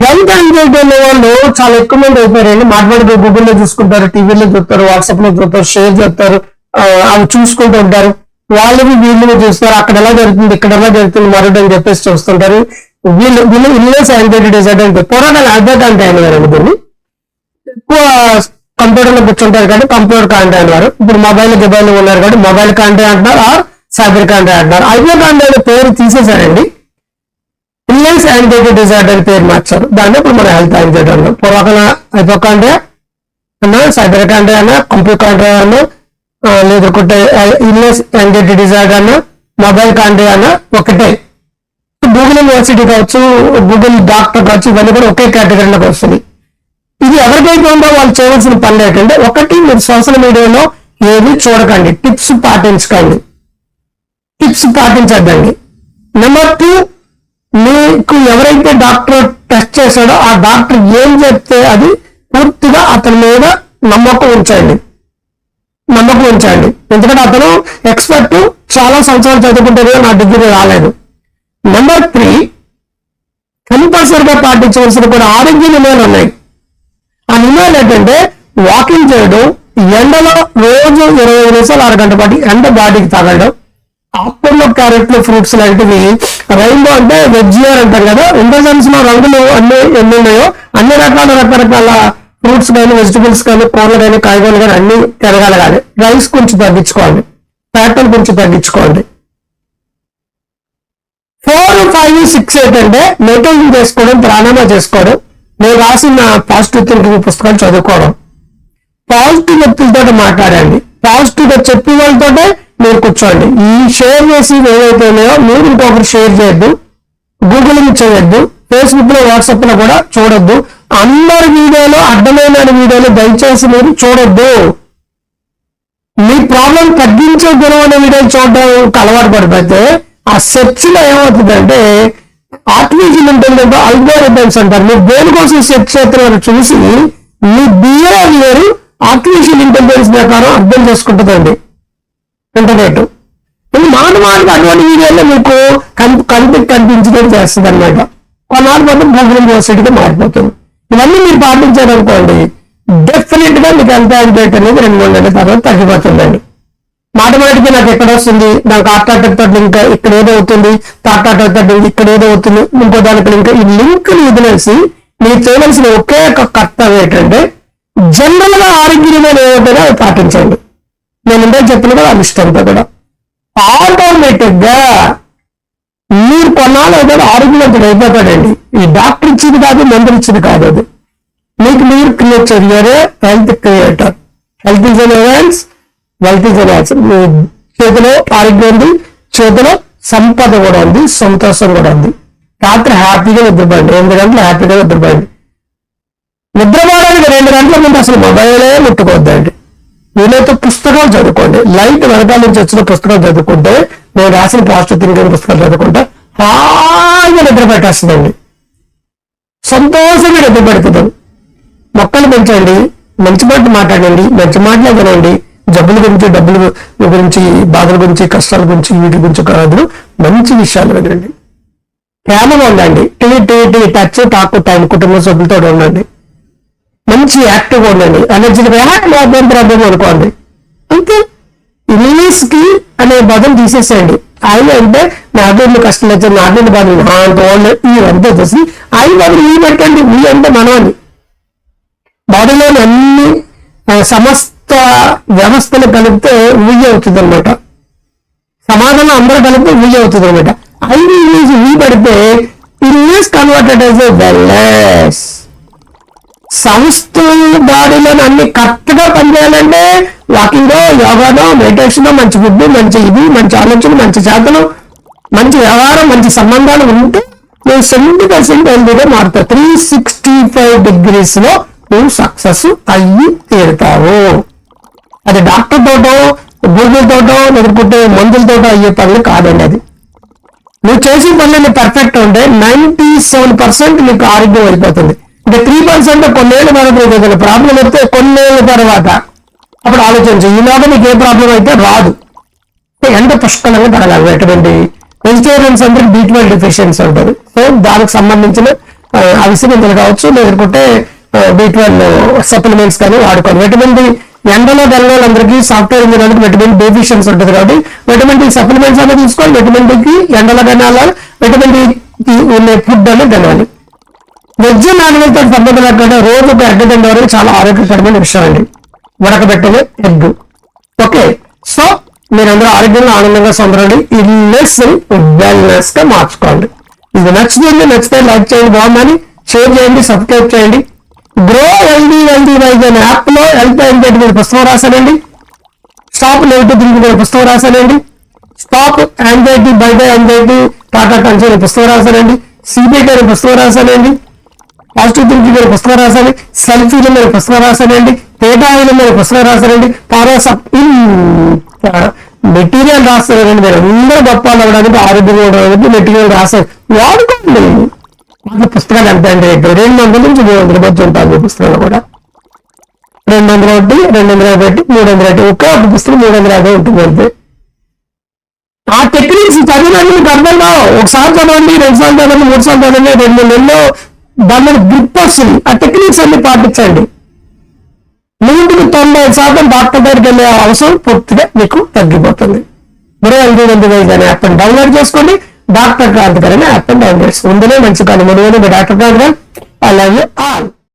Health anxiety వాళ్ళు చాలా ఎక్కువ మంది అయిపోయారండి. మాట్లాడుతూ గూగుల్లో చూసుకుంటారు టీవీలో చూస్తారు వాట్సాప్లో చూస్తారు షేర్ చేస్తారు ఆ, అవి చూసుకుంటూ ఉంటారు. వాళ్ళవి వీళ్ళు చూస్తారు అక్కడ ఎలా జరుగుతుంది ఇక్కడ ఎలా జరుగుతుంది మరొకటి అని చెప్పేసి చూస్తుంటారు. వీళ్ళు వీళ్ళు ఇల్లేస్ యాంగ్జైటీ డిజార్డర్ అంటే పోరాటాలు అర్థం అంటే ఆయన గారు దీన్ని. ఎక్కువ కంప్యూటర్లో కూర్చుంటారు కాబట్టి కంప్యూటర్ కాంటే అన్నారు ఇప్పుడు మొబైల్ గిబైల్ ఉన్నారు కాబట్టి మొబైల్ కాంటే అంటున్నారు ఆర్ సైబర్ కాంటే అంటున్నారు ఐబో కాంటే అనే పేరు తీసేశారండి. ఇల్లెన్స్ యాంగ్జైటీ డిజార్డర్ అని పేరు మార్చారు. దాన్ని ఇప్పుడు మన హెల్త్ యాంగ్జైటీ అన్నాం పూర్వకన హైపోకాండ్రియా అన్నా సైబర్ కాంటే అన్నా కంప్యూటర్ కాంటే అన్నా ఆ, లేదంటే యాంగ్జైటీ డిజార్డర్ అన్నా మొబైల్ కాండ్రియా అన్నా ఒకటే. గూగుల్ యూనివర్సిటీ కావచ్చు గూగుల్ డాక్టర్ కావచ్చు ఇవన్నీ కూడా ఒకే కేటగిరీలోకి వస్తుంది ఇది ఎవరికైతే ఉందో వాళ్ళు చేయవలసిన పని ఏంటంటే ఒకటి మీరు సోషల్ మీడియాలో ఏది చూడకండి. టిప్స్ పాటించకండి. టిప్స్ పాటించద్దండి. నెంబర్ టూ మీకు ఎవరైతే డాక్టర్ టెస్ట్ చేశాడో ఆ డాక్టర్ ఏం చెప్తే అది పూర్తిగా అతని మీద నమ్మకం ఉంచండి. నమ్మకం ఉంచండి. ఎందుకంటే అతను ఎక్స్పర్ట్ చాలా సంవత్సరాలు చదువుకుంటారు నా డిగ్రీ రాలేదు. నెంబర్ త్రీ కంపల్సరిగా పాటించవలసిన కొన్ని ఆరోగ్య నియమాలు ఉన్నాయి. ఆ నియమాలు ఏంటంటే వాకింగ్ చేయడం ఎండలో రోజు ఇరవై నిమిషాలు అరగంట పాటు ఎండ బాడీకి తగలడం ఆకుకూరలు క్యారెట్లు ఫ్రూట్స్ లాంటివి రైన్బో అంటే వెజ్జియర్ అంటారు కదా. ఇంటర్జెన్స్లో రంగులు అన్ని ఎన్ని ఉన్నాయో అన్ని రకాల రకరకాల ఫ్రూట్స్ కానీ వెజిటబుల్స్ కానీ కూరలు కానీ కాయగూరలు కానీ అన్ని తిరగలగాలి రైస్ కొంచెం తగ్గించుకోండి ప్యాటర్ కొంచెం తగ్గించుకోండి ఫోర్ ఫైవ్ సిక్స్ ఎయిట్ అంటే మెయింటైన్ చేసుకోవడం ప్రాణమా చేసుకోవడం నేను రాసిన పాజిటివ్ థింకింగ్ పుస్తకాలు చదువుకోవడం. పాజిటివ్ వ్యక్తులతో మాట్లాడండి. పాజిటివ్గా చెప్పే వాళ్ళతోటే మీరు కూర్చోండి. ఈ షేర్ చేసి ఏవైతే ఉన్నాయో మీరు ఇంకొకరు షేర్ చేయొద్దు. గూగులింగ్ చేయొద్దు. ఫేస్బుక్లో వాట్సాప్లో కూడా చూడొద్దు. అందరి వీడియోలు అడ్డమైన వీడియోలు దయచేసి మీరు చూడొద్దు. మీ ప్రాబ్లం తగ్గించే గుణం అనే వీడియోలు చూడడం అలవాటు పడిపోతే ఆ సెర్చ్లో ఏమవుతుందంటే ఆర్టిఫిషియల్ ఇంటెలిజెన్స్ అల్గోరిథమ్స్ అంటారు. మీరు దేనికోసం సెర్చ్ చేస్తున్నారో చూసి మీ బిహేవియర్ ఆర్టిఫిషియల్ ఇంటెలిజెన్స్ ప్రకారం అర్థం చేసుకుంటుందండి. ఇంటర్నెట్ ఇది మాట మాట అటువంటి వీడియోలో మీకు కన్- కనిపి కనిపించినట్టు చేస్తుంది అనమాట కొన్నాళ్ళు మాత్రం భోజనం చేసేట్టుగా మారిపోతుంది. ఇవన్నీ మీరు పాటించారనుకోండి డెఫినెట్గా మీకు ఎంత యాంగ్జైటీ అనేది రెండు మూడు నెలల తర్వాత తగ్గిపోతుందండి. మాటమాటికి నాకు ఎక్కడ వస్తుంది? నాకు ఆటాటతో తోటి ఇక్కడ ఏదో అవుతుంది తాటాటతో ఇక్కడ ఏదో అవుతుంది ఇంకో దానికి ఇంకా ఈ లింక్ వదిలేసి మీరు చేయవలసిన ఒకే ఒక కర్తవ్యం ఏంటంటే జనరల్గా ఆరోగ్యమైన ఏమిటో అది పాటించండి. నేను చెప్పులు కూడా ఇష్టంతో కూడా. ఆటోమేటిక్గా మీరు కొన్నాళ్ళు అయితే ఆరోగ్యవంతుడు అయిపోతాడండి. ఈ డాక్టర్ ఇచ్చింది కాదు మందులు ఇచ్చింది కాదు అది. మీకు మీరు create చేయరే health creator. Health is an wealth is an చేతిలో ఆరోగ్యం ఉంది చేతిలో సంపద కూడా ఉంది సంతోషం కూడా ఉంది. రాత్రి హ్యాపీగా నిద్రపోయండి ఎనిమిది గంటలు హ్యాపీగా నిద్రపోయండి నిద్రపోవడానికి రెండు గంటల ముందు అసలు మొబైలే ముట్టుకోవద్దండి. వీలైతే పుస్తకాలు చదువుకోండి. లైట్ వెనకాల నుంచి వచ్చిన పుస్తకాలు చదువుకుంటే నేను రాసిన పాజిటివ్ థింకింగ్ పుస్తకాలు చదువుకుంటే హాయిగా నిద్ర పెట్టేస్తుందండి. సంతోషంగా నిద్ర పెడుతుంది. మొక్కలు పెంచండి మంచి మాట మాట్లాడండి మంచి మాటలే వినండి. జబ్బుల గురించి డబ్బుల గురించి బాధల గురించి కష్టాల గురించి వీటి గురించి కాదు మంచి విషయాలు వినండి. ప్రేమగా ఉండండి. T T T touch talk time కుటుంబ సభ్యులతో ఉండండి. మంచి యాక్టివ్గా ఉండండి ఎనర్జీ అభ్యంతరం అనుకోండి. అంతే రిలీజ్కి కి అనే పదం తీసేసేయండి. ఆయన అంటే నా నాదేళ్ళు కష్టం వచ్చాయి నాదేళ్ళు బాధ ఈ అంతా చూసి ఆయన బదులు ఈ పెట్టండి మీ అంటే మనం అని బాడీలోని అన్ని సమస్త వ్యవస్థలు కలిపితే ఉయ్యి అవుతుంది అనమాట సమాధానం అందరూ కలిపితే ఉయ్యి అవుతుంది అనమాట ఐదు ఇంగ్లీష్ వీ పెడితే ఇంగ్లీష్ కన్వర్టెడ్ యాజ్ వెల్లెస్. సంస్థ బాడీలో అన్ని కరెక్ట్గా పనిచేయాలంటే వాకింగ్ యోగానో మెడిటేషన్ మంచి ఫుడ్ మంచి ఇది మంచి ఆలోచన మంచి చేతలు మంచి వ్యవహారం మంచి సంబంధాలు ఉంటే నువ్వు సెవెంటీ పర్సెంట్ హెల్దీగా మారుతావు త్రీ సిక్స్టీ ఫైవ్ డిగ్రీస్లో నువ్వు సక్సెస్ అయ్యి తీరుతావు. అది డాక్టర్ తోటో గూగుల్ తోటో లేకపోతే మందులతోటో అయ్యే పనులు కాదండి అది. నువ్వు చేసే పనులు పర్ఫెక్ట్ ఉంటే నైంటీ సెవెన్ పర్సెంట్ నీకు ఆరోగ్యం అయిపోతుంది అంటే త్రీ మంత్స్ కొన్నేళ్ళ తర్వాత నీకు ఏదైనా ప్రాబ్లం వస్తే కొన్నేళ్ళ తర్వాత అప్పుడు ఆలోచించు ఈలోగా నీకు ఏ ప్రాబ్లం అయితే రాదు. ఎంత పుష్కలంగా పెరగాలి ఎటువంటి వెజిటేరియన్స్ అందరికి బీ ట్వెల్వ్ డెఫిషియన్సీ ఉంటుంది సో దానికి సంబంధించిన అవిసి కావచ్చు లేకుంటే బీ ట్వెల్వ్ సప్లిమెంట్స్ కానీ వాడుకోవాలి. విటమిన్ డి ఎండలో వెళ్ళాలందరికీ సాఫ్ట్వేర్ ఇంజనీర్లకు విటమిన్ డెఫిషియన్స్ ఉంటుంది కాబట్టి విటమిన్ డి సప్లిమెంట్స్ అనేది తీసుకోవాలి. విటమిన్ డికి ఎండలో తినాలి విటమిన్ డి ఉండే ఫుడ్ అనేది తినాలి. వెజ్ నాన్ వెజ్ తోటి సంబంధం లేకుండా రోజు ఒక ఎగ్ వరకు చాలా ఆరోగ్యకరమైన విషయం అండి. ఉడకబెట్టని ఎగ్. ఓకే సో మీరందరూ ఆరోగ్యంగా ఆనందంగా సొందరండి ఇల్నెస్ వెల్నెస్గా మార్చుకోండి. ఇది నచ్చుతుంది నచ్చితే లైక్ చేయండి బాగుందని షేర్ చేయండి సబ్స్క్రైబ్ చేయండి. గ్రో హెల్దీ హెల్దీ వైజ్ అనే యాప్లో హెల్త్ యాంగ్జైటీ మీద పుస్తకం రాశానండి స్టాప్ నెగిటివ్ థింకింగ్ మీద పుస్తకం రాశానండి stop anxiety bye bye anxiety tata cancer అనే పుస్తకం రాశానండి సిబిఐ అనే పుస్తకం రాశానండి పాజిటివ్ థింకింగ్ మీద పుస్తకం రాశాను సెల్ఫీల మీద పుస్తకం రాశానండి తేటా మీద పుస్తకం రాశానండి పారాసప్ మెటీరియల్ రాస్తారండి మీరు. అందరూ గొప్ప అవ్వడానికి ఆరోగ్యం ఉండడానికి మెటీరియల్ రాశారు. వాడుకోండి. మాకు పుస్తకాలు ఎంత అండి రెండు వందల నుంచి మూడు వందల మధ్య ఉంటుంది పుస్తకాలు కూడా. రెండు వందల ఒకటి రెండు వందల యాభై ఒకటి మూడు వందల ఒకటి ఒకే ఒక పుస్తకం మూడు వందల యాభై ఉంటుంది అంతే. ఆ టెక్నిక్స్ చదివినందుకు మీకు అర్థం కావు ఒకసారి చదవండి రెండు సార్లు చదవండి మూడు సార్లు చదవండి రెండు నెలలో దాని గ్రిప్ వస్తుంది. ఆ టెక్నిక్స్ అన్ని పాటించండి. నూటికి తొంభై శాతం డాక్టర్ దగ్గరికి వెళ్ళే అవసరం పూర్తిగా మీకు తగ్గిపోతుంది. మరో ఎల్జీ వెంటి అనే యాప్ డౌన్లోడ్ చేసుకోండి. డాక్టర్ క్రాంతికర్ అనే యాప్ డౌన్లోడ్ చేసుకోండి. ఇందులో మంచి కాదు మూడు డాక్టర్ క్రాంతికర్ అలాగే ఆల్.